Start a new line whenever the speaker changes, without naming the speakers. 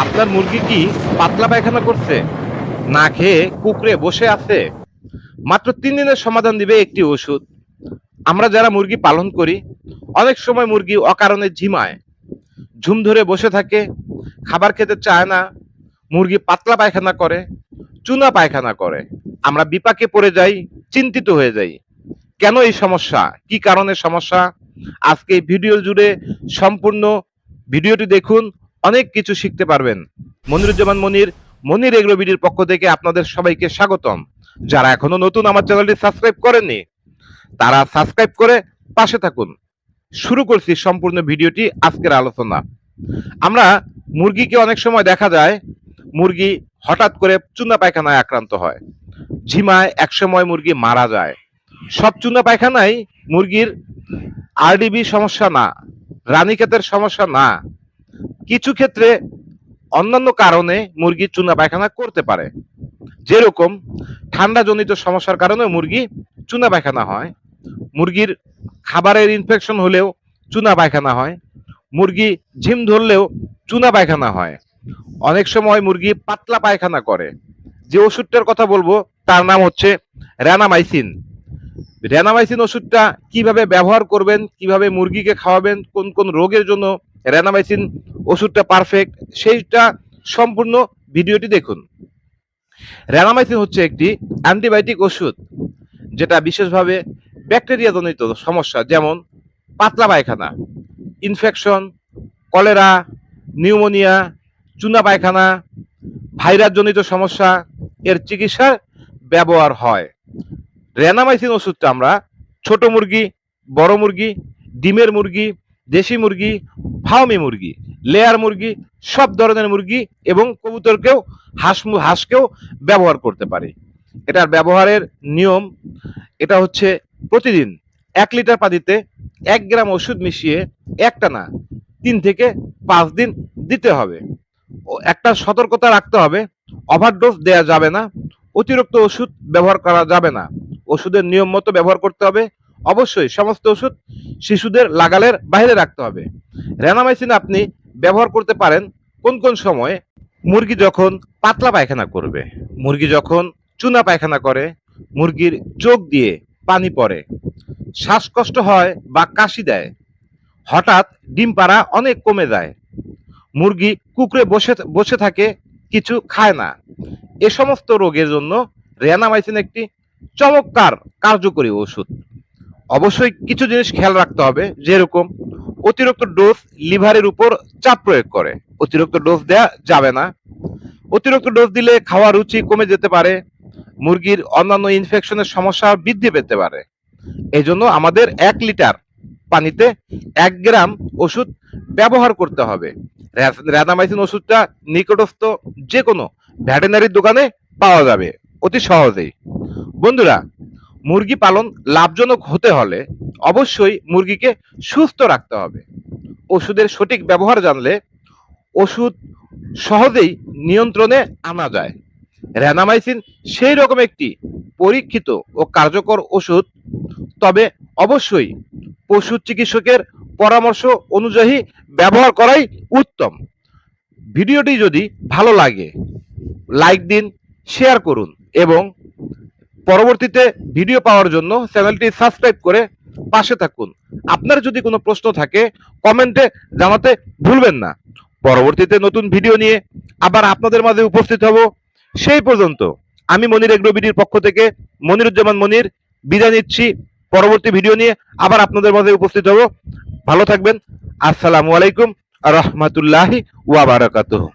আপনার মুরগি কি পাতলা পায়খানা করছে? না খেয়ে কুকড়ে বসে আছে? মাত্র তিন দিনের সমাধান দিবে একটি ওষুধ। আমরা যারা মুরগি পালন করি, অনেক সময় মুরগি অকারণে ঝিমায়। ঝুম ধরে বসে থাকে, খাবার খেতে চায় না, মুরগি পাতলা পায়খানা করে, চুনা পায়খানা করে। আমরা বিপাকে পড়ে যাই, চিন্তিত হয়ে যাই। কেন এই সমস্যা? কি কারণে সমস্যা? আজকে এই ভিডিও জুড়ে সম্পূর্ণ ভিডিওটি দেখুন অনেক কিছু শিখতে পারবেন। মনিরুজ্জামান মনির মনির এগ্রো বিডির পক্ষ থেকে আপনাদের সবাইকে স্বাগতম। যারা এখনও নতুন আমার চ্যানেলটি সাবস্ক্রাইব করেননি, তারা সাবস্ক্রাইব করে পাশে থাকুন। শুরু করছি সম্পূর্ণ ভিডিওটি আজকের আলোচনা। আমরা মুরগিকে অনেক সময় দেখা যায়, মুরগি হঠাৎ করে চুনা পায়খানায় আক্রান্ত হয়। ঝিমায় একসময় মুরগি মারা যায়। সব চুনা পায়খানায় মুরগির আরডিবি সমস্যা না, রানীক্ষেতের সমস্যা না কিছু ক্ষেত্রে অন্যান্য কারণে মুরগি চুনা পায়খানা করতে পারে। যেরকম ঠান্ডাজনিত সমস্যার কারণে মুরগি চুনা পায়খানা হয়। মুরগির খাবারের ইনফেকশন হলেও চুনা পায়খানা হয়। মুরগি ঝিম ধরলেও চুনা পায়খানা হয়। অনেক সময় মুরগি পাতলা পায়খানা করে। যে ওষুধটার কথা বলব, তার নাম হচ্ছে র্যানামাইসিন র্যানামাইসিন ওষুধটা কীভাবে ব্যবহার করবেন, কীভাবে মুরগিকে খাওয়াবেন, কোন কোন রোগের জন্য র্যানামাইসিন ওষুধটা পারফেক্ট সেইটা সম্পূর্ণ ভিডিওটি দেখুন। র্যানামাইসিন হচ্ছে একটি অ্যান্টিবায়োটিক ওষুধ, যেটা বিশেষভাবে ব্যাকটেরিয়া জনিত সমস্যা, যেমন পাতলা পায়খানা ইনফেকশন কলেরা নিউমোনিয়া চুনা পায়খানা ভাইরাস জনিত সমস্যা, এর চিকিৎসার ব্যবহার হয়। র্যানামাইসিন ওষুধটা আমরা ছোট মুরগি, বড় মুরগি, ডিমের মুরগি দেশি মুরগি ফার্মি মুরগি, লেয়ার মুরগি, সব ধরনের মুরগি এবং কবুতরকেও, হাঁস হাঁসকেও ব্যবহার করতে পারি। এটার ব্যবহারের নিয়ম, এটা হচ্ছে প্রতিদিন এক লিটার পানিতে এক গ্রাম ওষুধ মিশিয়ে একটা না তিন থেকে পাঁচ দিন দিতে হবে। একটা সতর্কতা রাখতে হবে, ওভারডোজ দেয়া যাবে না, অতিরিক্ত ওষুধ ব্যবহার করা যাবে না। ওষুধের নিয়ম মতো ব্যবহার করতে হবে। অবশ্যই সমস্ত ওষুধ শিশুদের লাগালের বাইরে রাখতে হবে। র্যানামাইসিন আপনি ব্যবহার করতে পারেন কোন কোন সময়ে? মুরগি যখন পাতলা পায়খানা করবে, মুরগি যখন চুনা পায়খানা করে, মুরগির চোখ দিয়ে পানি পড়ে, শ্বাসকষ্ট হয় বা কাশি দেয়, হঠাৎ ডিম পাড়া অনেক কমে যায়, মুরগি কুকড়ে বসে বসে থাকে, কিছু খায় না। এ সমস্ত রোগের জন্য রেনামাইসিন একটি চমৎকার কার্যকরী ওষুধ। অবশ্যই কিছু জিনিস খেয়াল রাখতে হবে, যেরকম অতিরিক্ত ডোজ লিভারের উপর চাপ প্রয়োগ করে। অতিরিক্ত ডোজ দেয়া যাবে না। অতিরিক্ত ডোজ দিলে খাওয়ার রুচি কমে যেতে পারে, মুরগির অন্যান্য ইনফেকশনের সমস্যা বৃদ্ধি পেতে পারে। এই জন্য আমাদের এক লিটার পানিতে এক গ্রাম ওষুধ ব্যবহার করতে হবে। র্যানামাইসিন ওষুধটা নিকটস্থ যে কোনো ভ্যাটেনারির দোকানে পাওয়া যাবে, অতি সহজেই। বন্ধুরা মুরগি পালন লাভজনক হতে হলে অবশ্যই মুরগিকে সুস্থ রাখতে হবে। ওষুধের সঠিক ব্যবহার জানলে ওষুধ সহজেই নিয়ন্ত্রণে আনা যায়। র্যানামাইসিন সেই রকম একটি পরীক্ষিত ও কার্যকর ওষুধ। তবে অবশ্যই পশু চিকিৎসকের পরামর্শ অনুযায়ী ব্যবহার করাই উত্তম। ভিডিওটি যদি ভালো লাগে, লাইক দিন, শেয়ার করুন এবং পরবর্তীতে ভিডিও পাওয়ার জন্য চ্যানেলটি সাবস্ক্রাইব করে পাশে থাকুন। আপনার যদি কোনো প্রশ্ন থাকে কমেন্টে জানাতে ভুলবেন না। পরবর্তীতে নতুন ভিডিও নিয়ে আবার আপনাদের মাঝে উপস্থিত হব। সেই পর্যন্ত আমি মনির এগ্রোবিডির পক্ষ থেকে মনিরুজ্জামান মনির বিদায় নিচ্ছি। পরবর্তী ভিডিও নিয়ে আবার আপনাদের মাঝে উপস্থিত হব। ভালো থাকবেন। আসসালামু আলাইকুম রহমতুল্লাহি ওয়া বারাকাতুহু।